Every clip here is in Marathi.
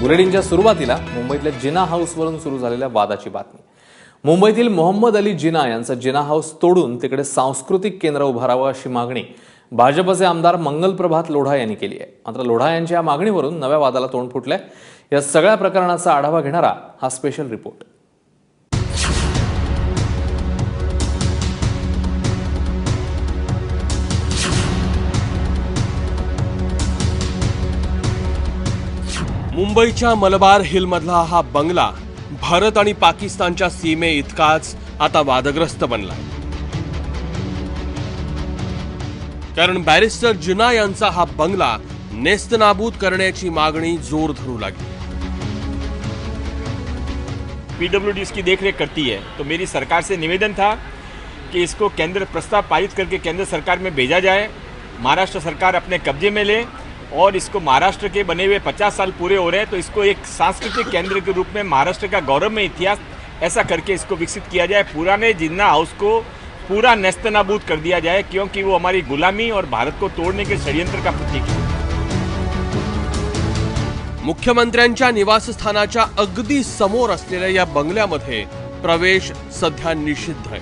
बुलेटिनच्या सुरुवातीला मुंबईतल्या जिना हाऊसवरून सुरू झालेल्या वादाची बातमी. मुंबईतील मोहम्मद अली जिना यांचा जिना हाऊस तोडून तिकडे सांस्कृतिक केंद्र उभारावं अशी मागणी भाजपचे आमदार मंगलप्रभात लोढा यांनी केली आहे. मात्र लोढा यांच्या या मागणीवरून नव्या वादाला तोंड फुटलंय. या सगळ्या प्रकरणाचा आढावा घेणारा हा स्पेशल रिपोर्ट मुंबईच्या मलबार हिलमधला हा बंगला भारत आणि पाकिस्तानच्या सीमे इतकाच आता वादग्रस्त बनला. कारण बॅरिस्टर जिना यांचा हा बंगला नेस्तनाबूत करण्याची मागणी जोर धरू लागली. पीडब्ल्यूडी इसकी देखरेख करती है. तो मेरी सरकार से निवेदन था कि इसको केंद्र प्रस्ताव पारित करके केंद्र सरकार में भेजा जाए महाराष्ट्र सरकार अपने कब्जे में ले और इसको महाराष्ट्र के बने हुए 50 साल पूरे हो रहे हैं तो इसको एक सांस्कृतिक केंद्र के रूप में महाराष्ट्र का गौरव में इतिहास ऐसा करके इसको विकसित किया जाए। पुराने जिन्ना हाउस को पूरा नेस्तनाबूद कर दिया जाए क्योंकि वो हमारी गुलामी और भारत को तोड़ने के षड्यंत्र का प्रतीक है। मुख्यमंत्र्यांच्या निवासस्थानाच्या अगदी समोर असलेल्या या बंगल्यामध्ये प्रवेश सध्या निषिद्ध आहे.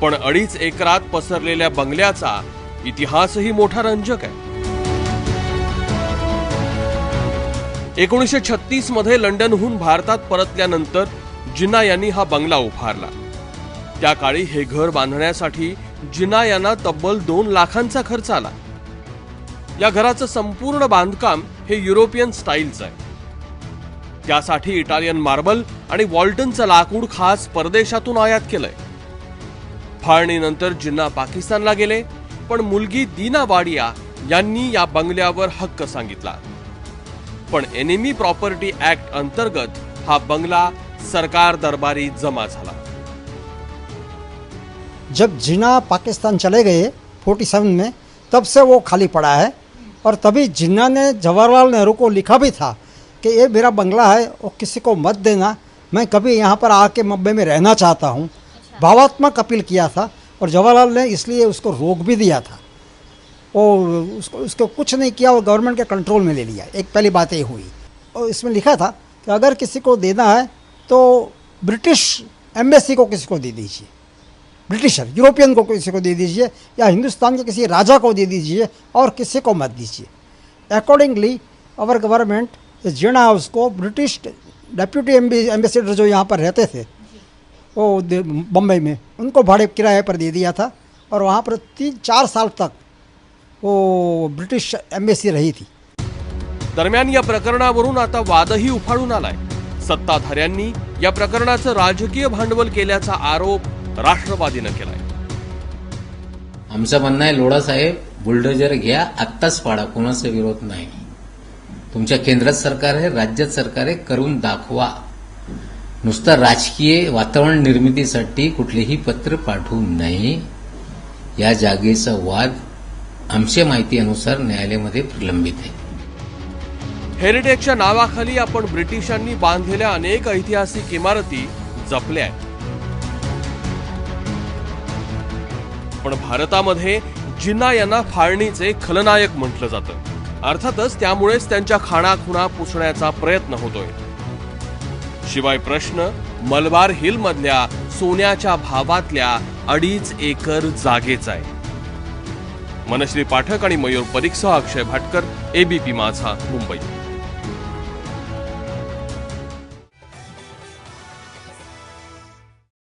पण अडीच एकरात पसरलेल्या बंगल्याचा इतिहासही मोठा रंजक आहे. एकोणीसशे छत्तीसमध्ये लंडनहून भारतात परतल्यानंतर जिना यांनी हा बंगला उभारला. त्या काळी हे घर बांधण्यासाठी जिना यांना तब्बल दोन लाखांचा खर्च आला. या घराचं संपूर्ण बांधकाम हे युरोपियन स्टाईलचं आहे. त्यासाठी इटालियन मार्बल आणि वॉल्टनचं लाकूड खास परदेशातून आयात केलंय. फाळणीनंतर जिन्ना पाकिस्तानला गेले. पण मुलगी दीना वाडिया यांनी या बंगल्यावर हक्क सांगितला. पण एनिमी प्रॉपर्टी ऍक्ट अंतर्गत हा बंगला सरकार दरबारी जमा झाला. जब जिन्ना पाकिस्तान चले गए 47 में तब से वो खाली पड़ा है और तभी जिन्ना ने जवाहरलाल नेहरू को लिखा भी था कि ये मेरा बंगला है वो किसी को मत देना मैं कभी यहाँ पर आके मब्बे में रहना चाहता हूँ। भावात्मक अपील किया था। और जवाहरलाल ने इसलिए उसको रोक भी दिया था। वो उसको उसको कुछ नहीं किया और गवर्नमेंट के कंट्रोल में ले लिया। एक पहली बात ये हुई। और इसमें लिखा था कि अगर किसी को देना है तो ब्रिटिश एम्बेसी को किसी को दे दीजिए। ब्रिटिशर, यूरोपियन को किसी को दे दीजिए, या हिंदुस्तान के किसी राजा को दे दीजिए, और किसी को मत दीजिए। Accordingly our government Jinnah house को ब्रिटिश डेप्यूटी एम्बेसडर जो यहाँ पर रहते थे वो दे- बम्बई में। उनको भाड़े किराए पर दे दिया था और वहाँ पर तीन चार साल तक वो ब्रिटिश एम्बेसी रही थी। दरम्यान या प्रकरणावरून आता वादही उफाळून आलाय. सत्ताधाऱ्यांनी या प्रकरणाचं राजकीय भांडवल केल्याचा आरोप राष्ट्रवादीनं केलाय. आमचं म्हणणं आहे लोढा साहेब बुलडोजर घ्या आत्ताच पाडा कोणाचा विरोध नाही. तुमच्या केंद्रात सरकार आहे राज्यात सरकार आहे करून दाखवा. नुसतं राजकीय वातावरण निर्मितीसाठी कुठलेही पत्र पाठवू नये या जागेचा वाद आमच्या माहितीनुसार न्यायालयामध्ये प्रलंबित आहे. हेरिटेजच्या नावाखाली आपण ब्रिटिशांनी बांधलेल्या अनेक ऐतिहासिक इमारती जपल्या आहेत. पण भारतामध्ये जिन्ना यांना फाळणीचे खलनायक म्हटलं जातं. अर्थातच त्यामुळेच त्यांच्या खाणाखुणा पुसण्याचा प्रयत्न होतोय. शिवाय प्रश्न मलबार हिल मधल्या सोन्याच्या भावातल्या अडीच एकर जागेचा आहे. मनश्री पाठक आणि मयूर परीक्षा अक्षय भाटकर एबीपी माझा मुंबई.